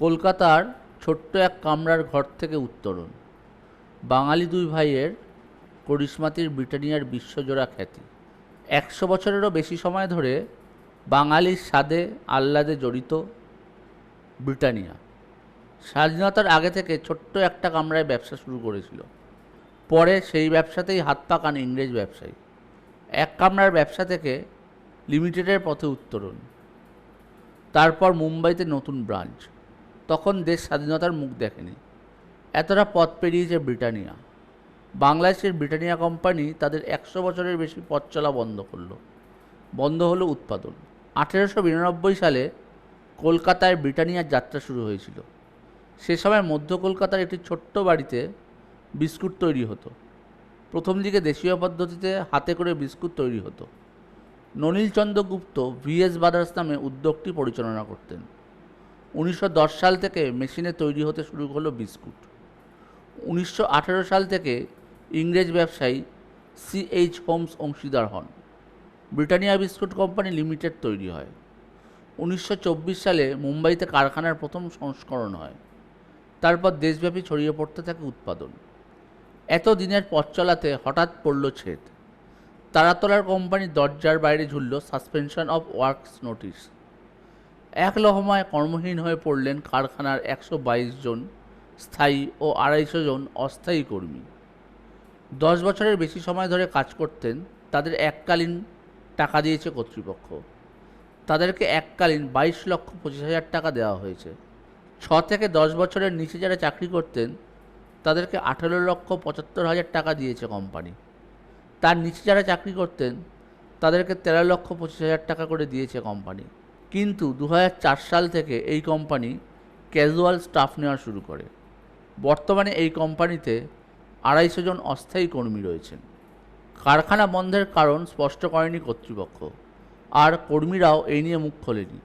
কলকাতার ছোট্ট এক কামরার ঘর থেকে উত্তরণ। বাঙালি দুই ভাইয়ের করিশ্মাতির ব্রিটানিয়ার বিশ্বজোড়া খ্যাতি। একশো বছরেরও বেশি সময় ধরে বাঙালির স্বাদে আহ্লাদে জড়িত ব্রিটানিয়া। স্বাধীনতার আগে থেকে ছোট্ট একটা কামরায় ব্যবসা শুরু করেছিল। পরে সেই ব্যবসাতেই হাত পাকান ইংরেজ ব্যবসায়ী। এক কামরার ব্যবসা থেকে লিমিটেডের পথে উত্তরণ। তারপর মুম্বাইতে নতুন ব্রাঞ্চ। তখন দেশ স্বাধীনতার মুখ দেখেনি। এতটা পথ পেরিয়েছে ব্রিটানিয়া। বাংলাদেশের ব্রিটানিয়া কোম্পানি তাদের একশো বছরের বেশি পথ চলা বন্ধ করল। বন্ধ হলো উৎপাদন। আঠেরোশো বিরানব্বই সালে কলকাতায় ব্রিটানিয়ার যাত্রা শুরু হয়েছিল। সে সময় মধ্য কলকাতার একটি ছোট্ট বাড়িতে বিস্কুট তৈরি হতো। প্রথম দিকে দেশীয় পদ্ধতিতে হাতে করে বিস্কুট তৈরি হতো। ননীলচন্দ্র গুপ্ত ভিএস ব্রাদার্স নামে উদ্যোগটি পরিচালনা করতেন। উনিশশো দশ সাল থেকে মেশিনে তৈরি হতে শুরু হলো বিস্কুট। উনিশশো আঠেরো সাল থেকে ইংরেজ ব্যবসায়ী সি এইচ হোমস অংশীদার হন। ব্রিটানিয়া বিস্কুট কোম্পানি লিমিটেড তৈরি হয়। উনিশশো চব্বিশ সালে মুম্বাইতে কারখানার প্রথম সংস্করণ হয়। তারপর দেশব্যাপী ছড়িয়ে পড়তে থাকে উৎপাদন। এত দিনের পথ চলাতে হঠাৎ পড়ল ছেদ। তারাতলার কোম্পানির দরজার বাইরে ঝুলল সাসপেনশন অফ ওয়ার্কস নোটিশ। এক লহমায় কর্মহীন হয়ে পড়লেন কারখানার একশো বাইশ জন স্থায়ী ও আড়াইশো জন অস্থায়ী কর্মী। দশ বছরের বেশি সময় ধরে কাজ করতেন, তাদের এককালীন টাকা দিয়েছে কর্তৃপক্ষ। তাদেরকে এককালীন বাইশ লক্ষ পঁচিশ হাজার টাকা দেওয়া হয়েছে। ছ থেকে দশ বছরের নিচে যারা চাকরি করতেন, তাদেরকে আঠেরো লক্ষ পঁচাত্তর হাজার টাকা দিয়েছে কোম্পানি। তার নিচে যারা চাকরি করতেন, তাদেরকে তেরো লক্ষ পঁচিশ হাজার টাকা করে দিয়েছে কোম্পানি। কিন্তু দু হাজার চার সাল থেকে এই কোম্পানি ক্যাজুয়াল স্টাফ নেওয়া শুরু করে। বর্তমানে এই কোম্পানিতে আড়াইশো জন অস্থায়ী কর্মী রয়েছেন। কারখানা বন্ধের কারণ স্পষ্ট করেনি কর্তৃপক্ষ, আর কর্মীরাও এই নিয়ে মুখ খোলেনি।